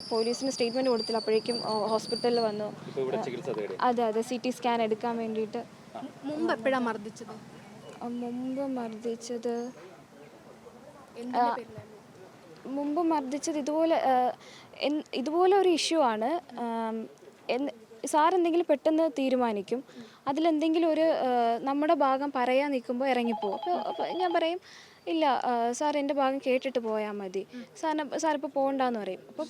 പോലീസിന് സ്റ്റേറ്റ്മെന്റ് കൊടുത്തില്ല അപ്പോഴേക്കും ഹോസ്പിറ്റലിൽ വന്നു. അതെ അതെ സി ടി സ്കാൻ എടുക്കാൻ വേണ്ടിയിട്ട്. മുമ്പ് എപ്പോഴാണ് മർദ്ദിച്ചത്? മുമ്പ് മർദ്ദിച്ചത്? മുമ്പ് മർദ്ദിച്ചത് ഇതുപോലെ ഇതുപോലെ ഒരു ഇഷ്യൂ ആണ്. സാർ എന്തെങ്കിലും പെട്ടെന്ന് തീരുമാനിക്കും. അതിലെന്തെങ്കിലും ഒരു നമ്മുടെ ഭാഗം പറയാൻ നിൽക്കുമ്പോൾ ഇറങ്ങിപ്പോവും. അപ്പോൾ അപ്പോൾ ഞാൻ പറയും ഇല്ല സാർ എന്റെ ഭാഗം കേട്ടിട്ട് പോയാൽ മതി. സാറിന് സാർ ഇപ്പോൾ പോകണ്ടെന്ന് പറയും. അപ്പോൾ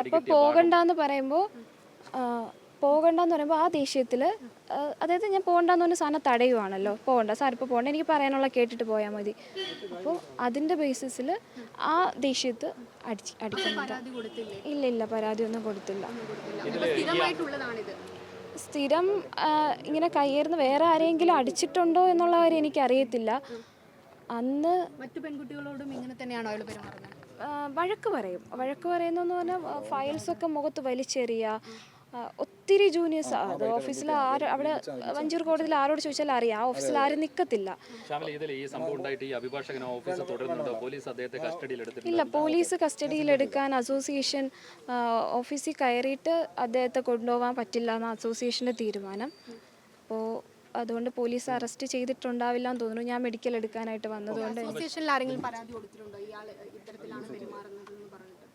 അപ്പോൾ പോകണ്ടെന്ന് പറയുമ്പോൾ പോകണ്ടെന്ന് പറയുമ്പോൾ ആ ദേഷ്യത്തിൽ അതായത് ഞാൻ പോകണ്ടെന്ന് പറഞ്ഞ സാധനം തടയുവാണല്ലോ. പോകണ്ട സാർ ഇപ്പോൾ പോകണ്ട എനിക്ക് പറയാനുള്ള കേട്ടിട്ട് പോയാൽ മതി. അപ്പോൾ അതിന്റെ ബേസിസിൽ ആ ദേഷ്യത്ത് അടിച്ച് അടിക്കുന്നുണ്ട് ഇല്ല ഇല്ല പരാതി ഒന്നും കൊടുത്തില്ല. സ്ഥിരം ഇങ്ങനെ കയ്യേർന്ന് വേറെ ആരെങ്കിലും അടിച്ചിട്ടുണ്ടോ എന്നുള്ള കാര്യം എനിക്കറിയത്തില്ല. അന്ന് മറ്റു പെൺകുട്ടികളോടും ഇങ്ങനെ തന്നെയാണോ അയാൾ പെരുമാറുന്നത് വഴക്ക് പറയും. വഴക്ക് പറയുന്നതെന്ന് പറഞ്ഞാൽ ഫയൽസൊക്കെ മുഖത്ത് വലിച്ചെറിയുക ഒത്തിരി ജൂനിയേഴ്സ് അത് ഓഫീസിൽ ആര് അവിടെ വഞ്ചൂർ കോടതിയിൽ ആരോട് ചോദിച്ചാൽ അറിയാം ആ ഓഫീസിൽ ആരും നിൽക്കത്തില്ല ഇല്ല പോലീസ് കസ്റ്റഡിയിൽ എടുക്കാൻ അസോസിയേഷൻ ഓഫീസിൽ കയറിയിട്ട് അദ്ദേഹത്തെ കൊണ്ടുപോകാൻ പറ്റില്ല എന്ന അസോസിയേഷന്റെ തീരുമാനം അപ്പോൾ അതുകൊണ്ട് പോലീസ് അറസ്റ്റ് ചെയ്തിട്ടുണ്ടാവില്ല എന്ന് തോന്നുന്നു ഞാൻ മെഡിക്കൽ എടുക്കാനായിട്ട് വന്നതുകൊണ്ട്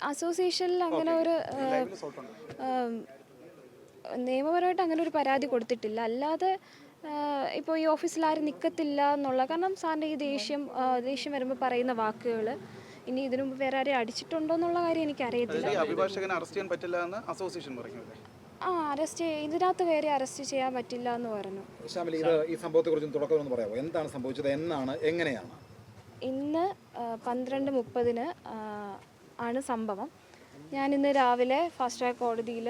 അസോസിയേഷനിൽ അങ്ങനെ ഒരു നിയമപരമായിട്ട് അങ്ങനെ ഒരു പരാതി കൊടുത്തിട്ടില്ല. അല്ലാതെ ഇപ്പോൾ ഈ ഓഫീസിൽ ആരും നിൽക്കത്തില്ല എന്നുള്ള കാരണം സാറിന്റെ ഈ ദേഷ്യം ദേഷ്യം വരുമ്പോൾ പറയുന്ന വാക്കുകൾ ഇനി ഇതിനു മുമ്പ് വേറെ ആരെയും അടിച്ചിട്ടുണ്ടോ എന്നുള്ള കാര്യം എനിക്കറിയത്തില്ല. അറിയത്തില്ല അഭിഭാഷകനെ അറസ്റ്റ് ചെയ്യാൻ പറ്റില്ല എന്ന് അസോസിയേഷൻ പറഞ്ഞു ആ അറസ്റ്റ് ഇതിനകത്ത് വേറെ അറസ്റ്റ് ചെയ്യാൻ പറ്റില്ല എന്ന് പറഞ്ഞു. ഇത് ഈ സംഭവത്തെക്കുറിച്ച് തുടക്കം ഒന്ന് പറയാമോ? എന്താണ് സംഭവിച്ചത്? എന്നാണ്? എങ്ങനെയാണ്? ഇന്ന് പന്ത്രണ്ട് മുപ്പതിന് ആണ് സംഭവം. ഞാൻ ഇന്ന് രാവിലെ ഫാസ്റ്റ് ട്രാക്ക് കോടതിയിൽ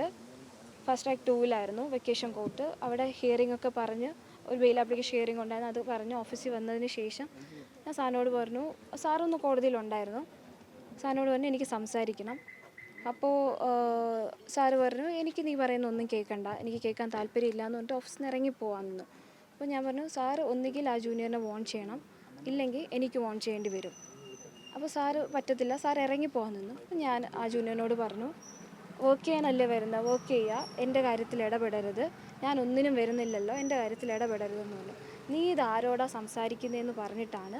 ഫാസ്റ്റ് ട്രാക്ക് ടൂവിലായിരുന്നു വെക്കേഷൻ കോർട്ട് അവിടെ ഹിയറിംഗ് ഒക്കെ പറഞ്ഞ് ഒരു ബെയിൽ ആപ്ലിക്കേഷൻ ഹിയറിംഗ് ഉണ്ടായിരുന്നു. അത് പറഞ്ഞ് ഓഫീസിൽ വന്നതിന് ശേഷം ഞാൻ സാറിനോട് പറഞ്ഞു സാറൊന്ന് കോടതിയിലുണ്ടായിരുന്നു സാറിനോട് പറഞ്ഞു എനിക്ക് സംസാരിക്കണം. അപ്പോൾ സാറ് പറഞ്ഞു എനിക്ക് നീ പറയുന്ന ഒന്നും കേൾക്കണ്ട. എനിക്ക് കേൾക്കാൻ താല്പര്യമില്ല എന്ന് പറഞ്ഞിട്ട് ഓഫീസിൽ നിന്ന് ഇറങ്ങി പോകാൻ നിന്നു അപ്പോൾ ഞാൻ പറഞ്ഞു സാറ് ഒന്നുകിൽ ആ ജൂനിയറിനെ വോൺ ചെയ്യണം. ഇല്ലെങ്കിൽ എനിക്ക് വോൺ ചെയ്യേണ്ടി വരും. അപ്പോൾ സാറ് പറ്റത്തില്ല. സാർ ഇറങ്ങി നിന്നു. അപ്പോൾ ഞാൻ ആ ജൂനിയറിനോട് പറഞ്ഞു വർക്ക് ചെയ്യാനല്ലേ വരുന്നത്. വർക്ക് ചെയ്യുക എന്റെ കാര്യത്തിൽ ഇടപെടരുത്. ഞാൻ ഒന്നിനും വരുന്നില്ലല്ലോ. എന്റെ കാര്യത്തിൽ ഇടപെടരുതെന്ന് പറഞ്ഞു നീ ഇത് ആരോടാ സംസാരിക്കുന്നതെന്ന് പറഞ്ഞിട്ടാണ്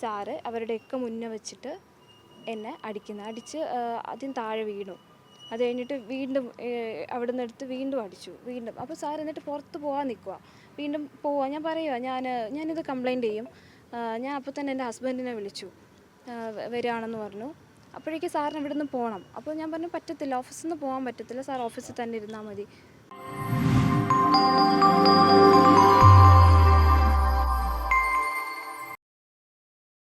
സാറ് അവരുടെയൊക്കെ മുന്നേ വെച്ചിട്ട് എന്നെ അടിക്കുന്നത് അടിച്ച് ആദ്യം താഴെ വീണു. അത് കഴിഞ്ഞിട്ട് വീണ്ടും അവിടെ നിന്ന് എടുത്ത് വീണ്ടും അടിച്ചു. വീണ്ടും. അപ്പോൾ സാർ എന്നിട്ട് പുറത്ത് പോകാൻ നിൽക്കുക വീണ്ടും പോവാ. ഞാൻ പറയുക ഞാൻ ഞാനിത് കംപ്ലൈന്റ് ചെയ്യും. ഞാൻ അപ്പോൾ തന്നെ എന്റെ ഹസ്ബൻഡിനെ വിളിച്ചു. വരികയാണെന്ന് പറഞ്ഞു. അപ്പോഴേക്ക് സാറിന് ഇവിടെ നിന്ന് പോകണം. അപ്പോൾ ഞാൻ പറഞ്ഞു പറ്റത്തില്ല ഓഫീസിൽ നിന്ന് പോകാൻ പറ്റത്തില്ല സാർ ഓഫീസിൽ തന്നെ ഇരുന്നാൽ മതി.